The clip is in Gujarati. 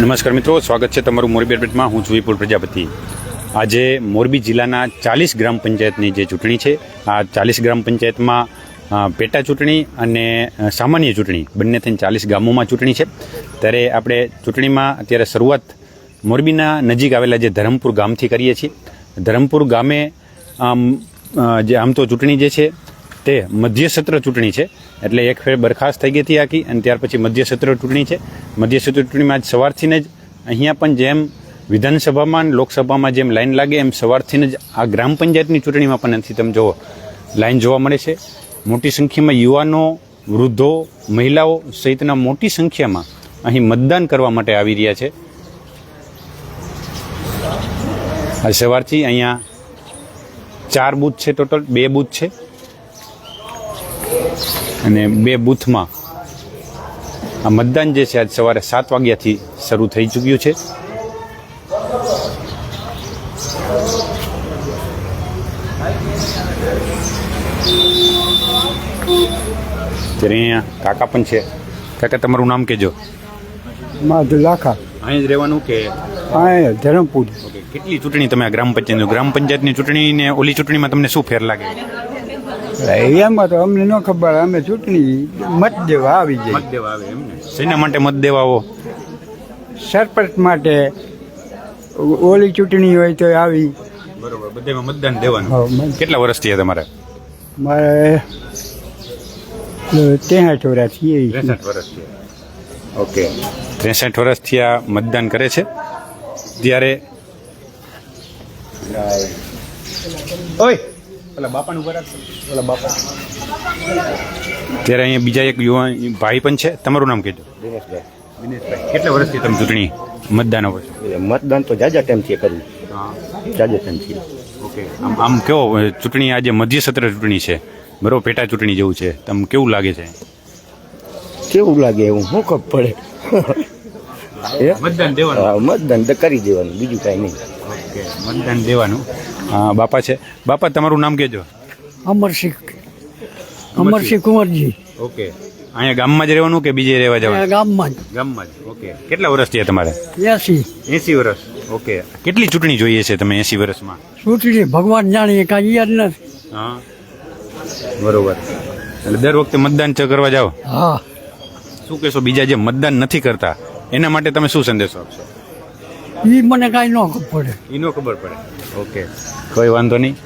નમસ્કાર મિત્રો, સ્વાગત છે તમારું મોરબી અપડેટમાં. હું છું વિપુલ પ્રજાપતિ. આજે મોરબી જિલ્લાના ચાલીસ ગ્રામ પંચાયતની જે ચૂંટણી છે, આ ચાલીસ ગ્રામ પંચાયતમાં પેટા ચૂંટણી અને સામાન્ય ચૂંટણી, બંને થઈને ચાલીસ ગામોમાં ચૂંટણી છે. ત્યારે આપણે ચૂંટણીમાં અત્યારે શરૂઆત મોરબીના નજીક આવેલા જે ધરમપુર ગામથી કરીએ છીએ. ધરમપુર ગામે જે આમ તો ચૂંટણી જે છે તે મધ્ય સત્ર ચૂંટણી છે. એટલે એક ફેર બરખાસ્ત થઈ ગઈ હતી આખી અને ત્યાર પછી મધ્ય સત્ર ચૂંટણી છે. મધ્ય સત્ર ચૂંટણીમાં આજ સવારથી જ અહીંયા પણ જેમ વિધાનસભામાં લોકસભામાં જેમ લાઈન લાગે, એમ સવારથી જ આ ગ્રામ પંચાયતની ચૂંટણીમાં પણ નથી તમે જુઓ, લાઈન જોવા મળે છે. મોટી સંખ્યામાં યુવાનો, વૃદ્ધો, મહિલાઓ સહિતના મોટી સંખ્યામાં અહીં મતદાન કરવા માટે આવી રહ્યા છે. આજ સવારથી અહીંયા ચાર બૂથ છે ટોટલ બે બૂથ છે. અને બે બૂથમાં આ મતદાન જે છે આજ સવારે સાત વાગ્યાથી શરૂ થઈ ચૂક્યું છે. ત્યારે અહીંયા કાકા પણ છે. કાકા તમારું નામ કહેજો. માધુ લાખા. અહીં જ રહેવાનું કે? આ ધરમપુર. કેટલી ચૂંટણી તમે આ ગ્રામ પંચાયતની ગ્રામ પંચાયતની ચૂંટણી ને ઓલી ચૂંટણીમાં તમને શું ફેર લાગે? એમાં તો અમને ન ખબર અમે ચૂંટણી મત દેવા આવી જાય મત દેવા આવે એમ શેના માટે મત દેવા આવો? સરપંચ માટે ઓલી ચૂંટણી હોય તો આવી. બરોબર બધામાં મતદાન દેવાનું. કેટલા વર્ષ થયા તમારે? મારે ત્યાં ચોરાસી એ ત્રેસઠ વર્ષ થયા. ઓકે. ત્રેસઠ વર્ષ આ મતદાન કરે છે? ત્યારે? ઓય! પેલા બાપાનું બાપા. ત્યારે અહીંયા બીજા એક યુવાન ભાઈ પણ છે. તમારું નામ કીધું દિનેશભાઈ. દિનેશભાઈ કેટલા વર્ષથી તમે ચૂંટણી મતદાન હોય મતદાન તો જાજા ટાઈમથી કરવું જાજા ટાઈમથી ઓકે. આમ આમ કેવો ચૂંટણી આજે મધ્ય સત્ર ચૂંટણી છે. બરોબર પેટા ચૂંટણી જેવું છે. તમને કેવું લાગે છે? કેવું લાગે એવું? શું ખબર પડે. મતદાન દેવાનું. મતદાન તો કરી દેવાનું. બીજું કાંઈ નહીં. ઓકે મતદાન દેવાનું. હા બાપા છે. બાપા તમારું નામ કહેજો. અમરસિંહ અમરસિંહ કુંવરજી. ઓકે. અહીંયા ગામમાં જ રહેવાનું કે બીજે રહેવા જવાનું? ગામમાં ગામમાં જ. ઓકે. કેટલા વર્ષ થયા તમારે? જ એસી. એસી વર્ષ. ઓકે. કેટલી ચૂંટણી જોઈએ છે તમે એસી વર્ષમાં? ચૂંટણી ભગવાન જાણીએ કાંઈ યાદ નથી. હા. બરોબર. એટલે દર વખતે મતદાન ચ કરવા જાઓ? હા. શું કહેશો બીજા જે મતદાન નથી કરતા એના માટે તમે શું સંદેશો આપશો? એ મને કાંઈ ન ખબર પડે. એ ન ખબર પડે. ઓકે. કોઈ વાંધો નહીં.